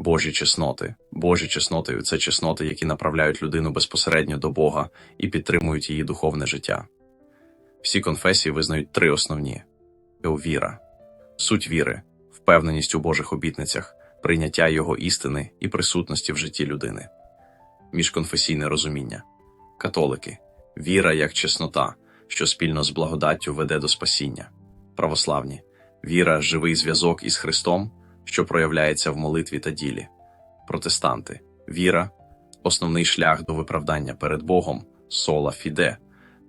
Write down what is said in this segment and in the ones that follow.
Божі чесноти. Божі чесноти це чесноти, які направляють людину безпосередньо до Бога і підтримують її духовне життя. Всі конфесії визнають три основні: віра, суть віри, впевненість у Божих обітницях, прийняття Його істини і присутності в житті людини, міжконфесійне розуміння, католики, віра як чеснота, що спільно з благодаттю веде до спасіння, православні, віра живий зв'язок із Христом, що проявляється в молитві та ділі, протестанти, віра основний шлях до виправдання перед Богом, сола фіде,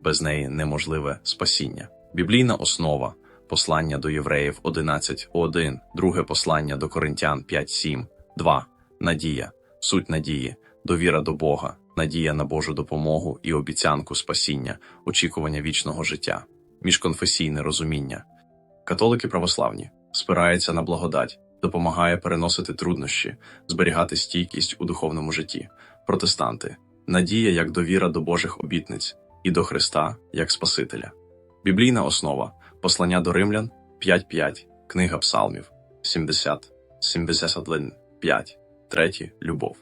без неї неможливе спасіння. Біблійна основа послання до євреїв 11.1, друге послання до Коринтян 5.7, 2. Надія, суть надії, довіра до Бога, надія на Божу допомогу і обіцянку спасіння, очікування вічного життя, міжконфесійне розуміння. Католики православні спираються на благодать, допомагає переносити труднощі, зберігати стійкість у духовному житті. Протестанти надія як довіра до Божих обітниць і до Христа як Спасителя. Біблійна основа послання до римлян 5.5, книга Псалмів 70, 71, 5, третє любов.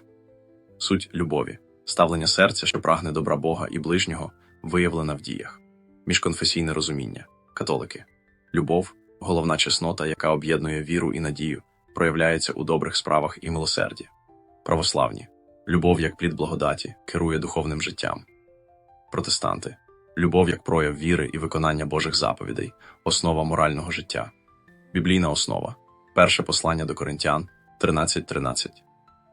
Суть любові, ставлення серця, що прагне добра Бога і ближнього, виявлена в діях. Міжконфесійне розуміння, католики. Любов головна чеснота, яка об'єднує віру і надію, проявляється у добрих справах і милосерді. Православні любов як плід благодаті керує духовним життям. Протестанти любов як прояв віри і виконання Божих заповідей, основа морального життя. Біблійна основа. Перше послання до Коринтян 13.13.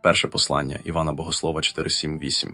Перше послання Івана Богослова 4.7.8.